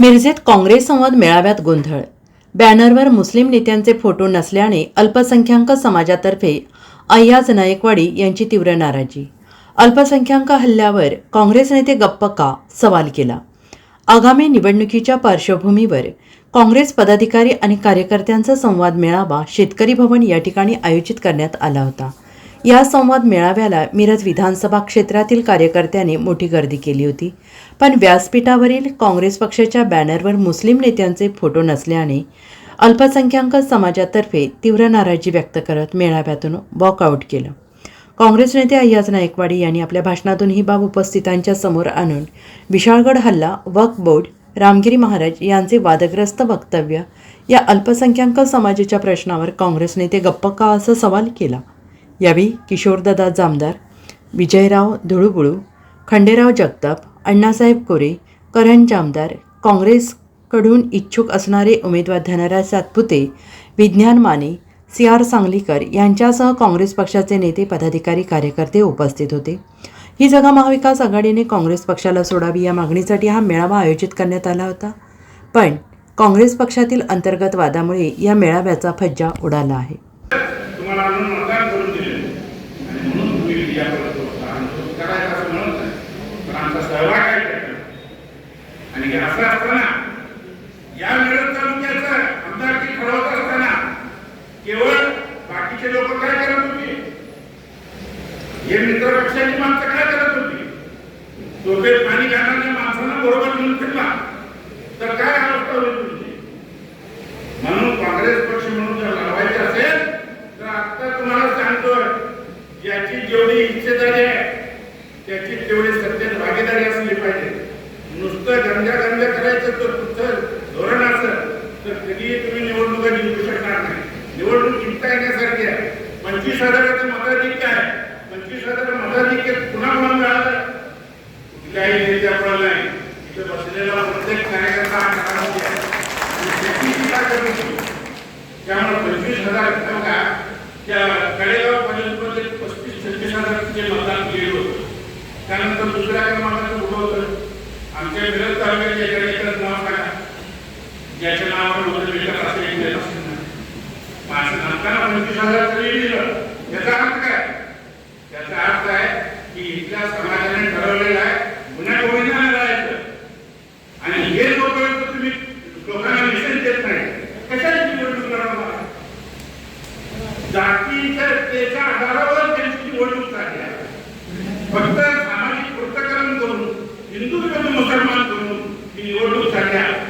मिरजेत काँग्रेस संवाद मेळाव्यात गोंधळ. बॅनरवर मुस्लिम नेत्यांचे फोटो नसल्याने अल्पसंख्याक समाजातर्फे अय्याज नायकवाडी यांची तीव्र नाराजी. अल्पसंख्याक हल्ल्यावर काँग्रेस नेते गप्प का? सवाल केला. आगामी निवडणुकीच्या पार्श्वभूमीवर काँग्रेस पदाधिकारी आणि कार्यकर्त्यांचा संवाद मेळावा शेतकरी भवन या ठिकाणी आयोजित करण्यात आला होता. या संवाद मेळाव्याला मिरज विधानसभा क्षेत्रातील कार्यकर्त्यांनी मोठी गर्दी केली होती. पण व्यासपीठावरील काँग्रेस पक्षाच्या बॅनरवर मुस्लिम नेत्यांचे फोटो नसल्याने अल्पसंख्याक समाजातर्फे तीव्र नाराजी व्यक्त करत मेळाव्यातून वॉकआउट केलं. काँग्रेस नेते अय्याज नायकवाडी यांनी आपल्या भाषणातून ही बाब उपस्थितांच्या समोर आणून विशाळगड हल्ला वक्फ बोर्ड रामगिरी महाराज यांचे वादग्रस्त वक्तव्य या अल्पसंख्याक समाजाच्या प्रश्नावर काँग्रेस नेते गप्प का असा सवाल केला. यावेळी किशोरदादा जामदार विजयराव धुळुबुळू खंडेराव जगताप अण्णासाहेब कोरे करण जामदार काँग्रेसकडून इच्छुक असणारे उमेदवार धनराज सातपुते विज्ञान माने सी आर सांगलीकर यांच्यासह काँग्रेस पक्षाचे नेते पदाधिकारी कार्यकर्ते उपस्थित होते. ही जागा महाविकास आघाडीने काँग्रेस पक्षाला सोडावी या मागणीसाठी हा मेळावा आयोजित करण्यात आला होता. पण काँग्रेस पक्षातील अंतर्गत वादामुळे या मेळाव्याचा फज्जा उडाला आहे तुम्हाला आणून मतदान करून दिले आणि म्हणून तुम्ही या करत होता आणि तो करायचा असं म्हणत नाही पण आमचा सहभाग आहे असं असताना या मिरज तालुक्याचं आमदारकी ठरवत असताना केवळ बाकीचे लोक काय करत होते? हे मित्र पक्षाची माणसं काय करत होती? डोक्यात पाणी घालणाऱ्या माणसांना बरोबर घेऊन फिरला. तर काय अवस्था होईल तुमची? म्हणून काँग्रेस पक्ष म्हणून जर लावायचे असेल तर आता तुम्हाला सांगतोय ज्याची जेवढी इच्छेदारी आहे त्याची तेवढी सत्तेत भागीदारी असली पाहिजे नुसतं गंजा गंजा करायचं तर तुमचं धोरण असेल तर कधीही तुम्ही निवडणुका जिंकू शकणार नाही. निवडणूक जिंकता येण्यासारखी आहे. पंचवीस हजाराचं मताधिक्य आहे. पंचवीस हजार मताधिक्य पुन्हा पुन्हा मिळालं. कुठल्याही नेत्यामुळे नाही. इथं बसलेला प्रत्येक कार्यकर्ता त्यामुळे पंचवीस हजार बघा त्या कडेगाव कॉलेजमध्ये पस्तीस छत्तीस हजारचे मतदान केलं होतं. त्यानंतर दुसऱ्या क्रमांकाचं उभं होतं. आमच्या मिरज तालुक्याच्या इकडे एकच नाव सांगा. ज्याच्या नावावर होतं विकास असं एक नेता असेल माझं मग पंचवीस हजार तरी दिलं. याचा अर्थ काय? याचा अर्थ आहे की इथल्या समाजाने ठरवलेला आहे पुन्हा कोणीना लढायचं आणि हे लोक तुम्ही लोकांना मेसेज देत नाही कशाला निवडणूक लढवणार जातीच्या त्याच्या आधारावर त्यांची निवडणूक झाली आहे फक्त सामाजिक पृथक्करण करून हिंदू विरुद्ध मुसलमान करून ही निवडणूक झाली आहे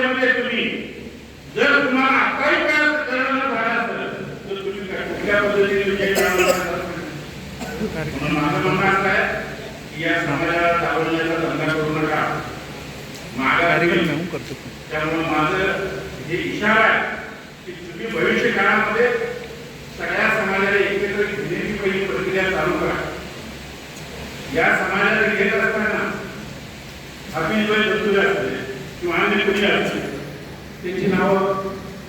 अवस्थेमध्ये तुम्ही जर तुम्हाला आताही काय करणं झालं असेल तर तुम्ही कुठल्या पद्धतीने विजय म्हणून माझं म्हणणं असं आहे की या समाजाला दाबवण्याचा धंदा करू नका. माघारी त्यामुळे माझं हे इशारा आहे की तुम्ही भविष्य काळामध्ये सगळ्या समाजाला एकत्र घेण्याची पहिली प्रक्रिया चालू करा. या समाजाला घेत असताना आपण जो बंधू असले कोणी असले त्यांची नावं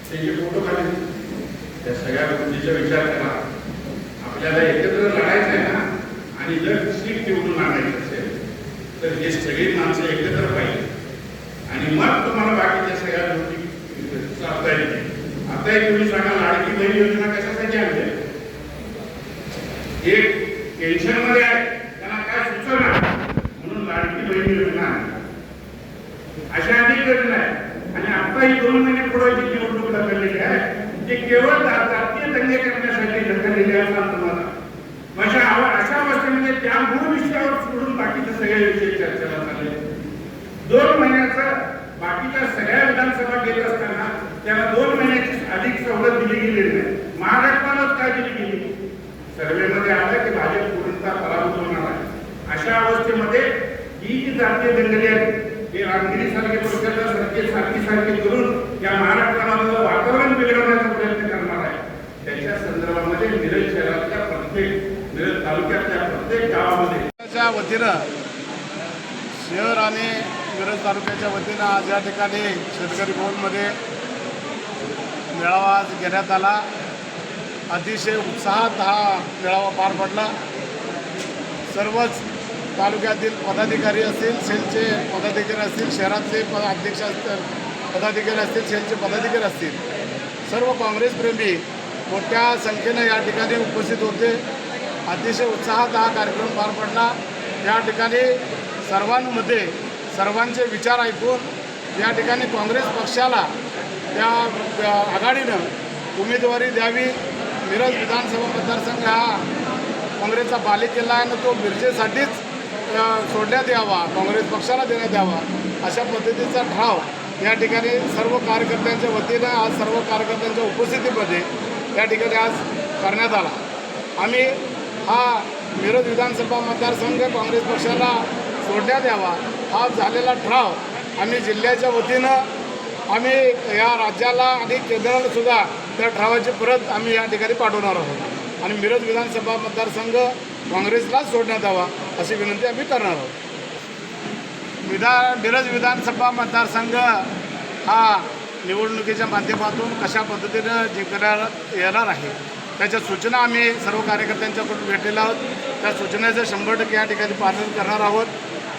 त्यांचे फोटो काढले त्या सगळ्या गोष्टीचा विचार करा. आपल्याला एकत्र लढायचं आहे ना आणि जर सीट निवडून आणायचं असेल तर हे सगळी माणसं एकत्र पाहिजे. आणि मग तुम्हाला बाकीच्या सगळ्या गोष्टी चालता येते आता एक तुम्ही सांगा लाडकी बहीण योजना कशासाठी आणली? एक टेन्शनमध्ये आहे त्यांना काय सुचना म्हणून लाडकी बहीण योजना. अशा अनेक योजना आहेत आणि आता ही दोन महिने पुढे जी निवडणूक ढकललेली आहे ते केवळ जातीय दंगे करण्यासाठी ढकललेले आहे तुम्हाला माझ्या अशा अशा अवस्थेमध्ये त्या मूळ विषयावर सोडून बाकीचे सगळे विषय चर्चेला चालले दोन महिन्याचा बाकीच्या सगळ्या विधानसभा घेत असताना त्याला दोन महिन्याची अधिक सवलत दिली गेलेली नाही. महाराष्ट्रालाच काय दिली गेली सर्वेमध्ये आलं की भाजप पूर्णतः पराभूत होणार आहे. अशा अवस्थेमध्ये ही जी जातीय दंगली आहे हे रामगिरी सारखे पक्षाला सारखे सारखी सारखे करून या महाराष्ट्रामधलं वातावरण बिघडवण्याचा प्रयत्न करणार आहे. त्याच्या संदर्भामध्ये मिरज शहरातल्या प्रत्येक मिरज तालुक्यातल्या प्रत्येक गावामध्ये वतीनं शहर आणि मिरज तालुक्याच्या वतीनं आज या ठिकाणी शेतकरी भवनमध्ये मेळावा आज घेण्यात आला. अतिशय उत्साहात हा मेळावा पार पडला. सर्वच तालुक्यातील पदाधिकारी असतील सेलचे पदाधिकारी असतील शहरातले प अध्यक्ष असतील पदाधिकारी असतील सेलचे पदाधिकारी असतील सर्व काँग्रेसप्रेमी मोठ्या संख्येनं या ठिकाणी उपस्थित होते. अतिशय उत्साहात हा कार्यक्रम पार पडला. या ठिकाणी सर्वांमध्ये सर्वांचे विचार ऐकून या ठिकाणी काँग्रेस पक्षाला त्या आघाडीनं उमेदवारी द्यावी. मिरज विधानसभा मतदारसंघ हा काँग्रेसचा बालेकिल्ला आहे आणि तो मिरजेसाठीच सोडण्यात यावा काँग्रेस पक्षाला देण्यात यावा अशा पद्धतीचा ठराव या ठिकाणी सर्व कार्यकर्त्यांच्या वतीनं आज सर्व कार्यकर्त्यांच्या उपस्थितीमध्ये या ठिकाणी आज करण्यात आला. आम्ही हा मिरज विधानसभा मतदारसंघ काँग्रेस पक्षाला सोडण्यात यावा हा झालेला ठराव आम्ही जिल्ह्याच्या वतीनं आम्ही या राज्याला आणि केंद्रालासुद्धा त्या ठरावाची परत आम्ही या ठिकाणी पाठवणार आहोत. आणि मिरज विधानसभा मतदारसंघ काँग्रेसलाच सोडण्यात यावा अशी विनंती आम्ही करणार आहोत. विधान मिरज विधानसभा मतदारसंघ हा निवडणुकीच्या माध्यमातून कशा पद्धतीनं जिंकण्यात येणार आहे त्याच्या सूचना आम्ही सर्व कार्यकर्त्यांच्याकडून भेटलेल्या आहोत. त्या सूचनेचं शंभर टक्के या ठिकाणी पालन करणार आहोत.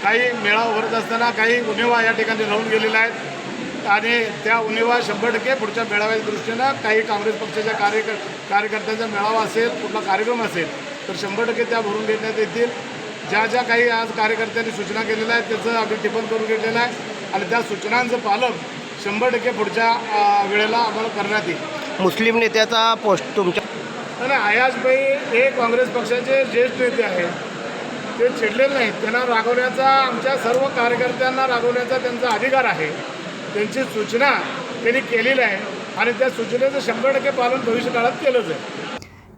काही मेळावा भरत असताना काही उन्हेवा या ठिकाणी राहून गेलेल्या आहेत. आणि त्या उन्हेवा शंभर टक्के पुढच्या मेळाव्याच्या दृष्टीनं काही काँग्रेस पक्षाच्या कार्यक कार्यकर्त्यांचा मेळावा असेल कुठला कार्यक्रम असेल तर शंभर टक्के त्या भरून घेण्यात येतील. ज्या ज्या काही आज कार्यकर्त्यांनी सूचना केलेल्या आहेत त्याचं आम्ही टिपण करून घेतलेलं आहे. आणि त्या सूचनांचं पालन शंभर टक्के पुढच्या वेळेला आम्हाला करण्यात येईल. मुस्लिम नेत्याचा पोस्ट तुमच्या आणि आयाजभाई हे काँग्रेस पक्षाचे ज्येष्ठ नेते आहेत. ते चिडलेले नाहीत. त्यांना रागवण्याचा आमच्या सर्व कार्यकर्त्यांना रागवण्याचा त्यांचा अधिकार आहे. त्यांची सूचना त्यांनी केलेली आहे. आणि त्या सूचनेचं शंभर टक्के पालन भविष्य काळात केलंच आहे.